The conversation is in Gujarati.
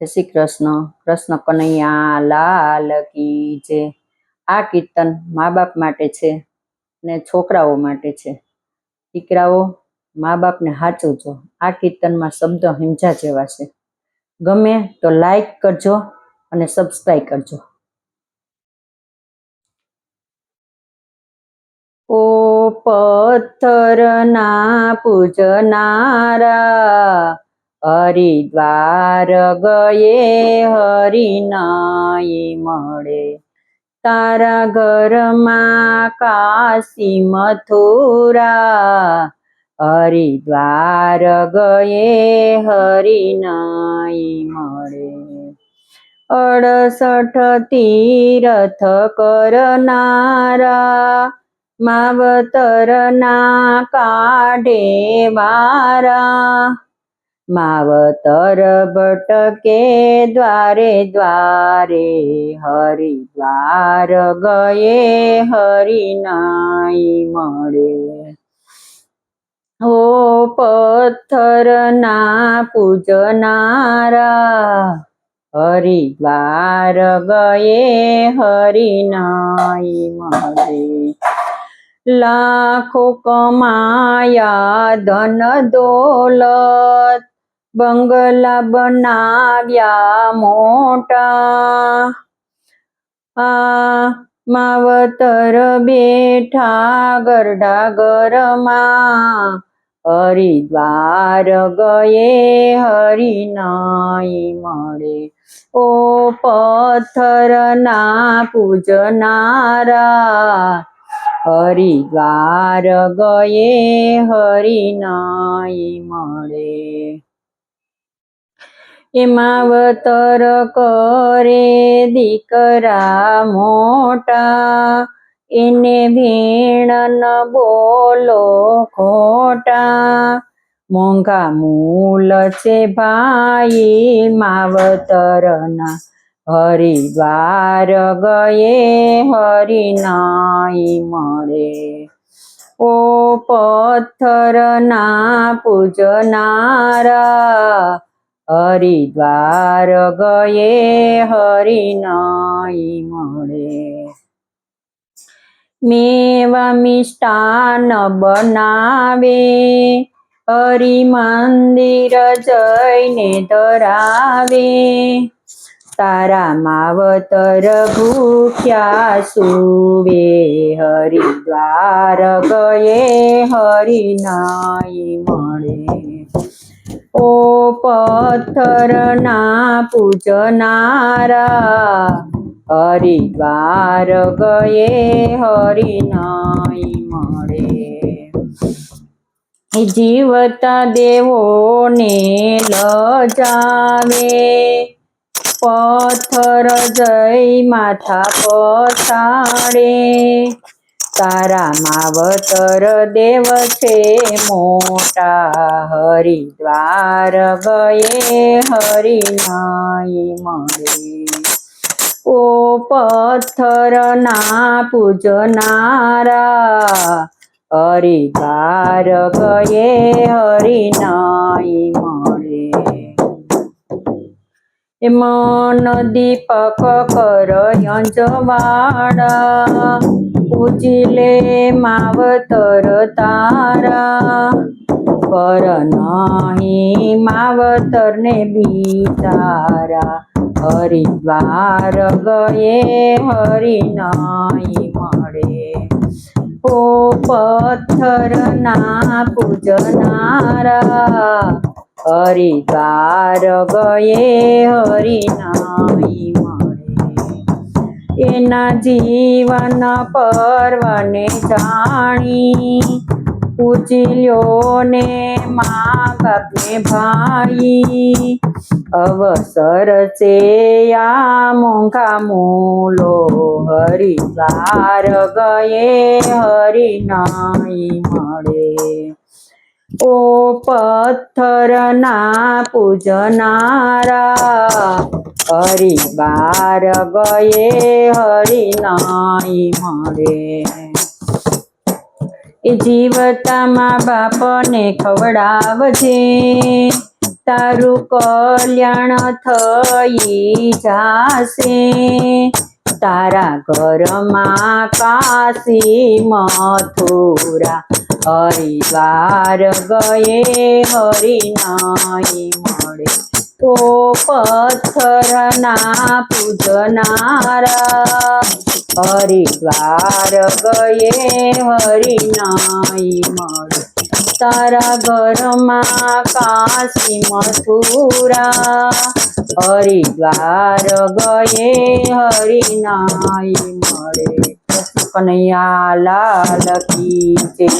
જય શ્રી કૃષ્ણ. કૃષ્ણ કનૈયા, લાલ કી જે આ કીર્તન મા બાપ માટે છે ને છોકરાઓ માટે છે. દીકરાઓ, મા બાપને સાચવજો આ કીર્તનમાં શબ્દ હિંજા જેવા છે. ગમે તો લાઈક કરજો અને સબસ્ક્રાઈબ કરજો. ઓ પથ્થરના પૂજનારા હરિદ્વાર ગયે હરિનાઈ મળે. તારા ઘરમાં કાશી મથુરા, હરિદ્વાર ગયે હરિનાઈ મળે. અડસઠ તીરથ કરનારા, માવતરના કાઢે વારા માવતર ભટકે દ્વારે દ્વારે, હરિદ્વાર ગયે હરિનાઈ મળે. હો પથ્થર ના પૂજનારા, હરિદ્વાર ગયે હરિનાઈ મળે. લાખો કમાયા ધન દોલત બંગલા બનાવ્યા મોટા. આ માવતર બેઠા ગરડા ગરમાં હરિદ્વાર ગયે હરિ નહીં મળે. ઓ પથ્થરના પૂજનારા. હરિદ્વાર ગયે હરિ હરિનાઈ મળે. એમાં વતર કરે દીકરા મોટા, એને ભીણ ન બોલો ખોટા. મોંઘા મૂલ છે ભાઈ માવતરના હરિવાર ગયે હરિ નાઈ મળે. ઓ પથ્થરના પૂજનારા હરિદ્વાર ગયે હરિનાઈ મળે મેવા મિષ્ટાન બનાવે હરિ મંદિર જઈને ધરાવે તારા માવતર ભૂખ્યા સુવે હરિદ્વાર ગયે હરિનાઈ મળે ઓ પથ્થરના પૂજનારા, હરિદ્વાર ગયે હરિ નહીં મળે જીવતા દેવોને લજાવે, પથ્થર જય માથા પછાડે. તારા માવતર દેવ છે મોટા હરિદ્વાર ગયે હરિનાઈ મળે. ઓ પથ્થરના પૂજનારા હરિદ્વાર ગયે હરિનાઈ મળે. મન દીપક કર યંજવાડા પૂજલે માવતર તારા પર નહીં માવતરને બિચારા હરિદ્વાર ગયે હરિનાઈ મળે ઓ પથ્થરના પૂજનારા હરિદ્વાર ગયે હરિનાઈ મળે એના જીવન પર્વને જાણી પૂજલ્યો ને મા બાપને ભાઈ, અવસર છે આ મોંઘા મૂલો સાર ગયે હરિનાઈ મળે. ઓ પથ્થરના પૂજનારા હરિદ્વાર ગયે હરિનાઈ મળે. એ જીવતા મા બાપને ખવડાવજે, તારું કલ્યાણ થઈ જાશે, તારા ઘરમાં કાશી મથુરા હરિદ્વાર ગયે હરિ નહીં મળે તો પથ્થરના પૂજનારા. હરિદ્વાર ગયે હરિ નહીં મળે તારા ઘરમાં કાશી મથુરા. હરિદ્વાર ગયે હરિ નાઈ મળે કનૈયા લાલ કી જય.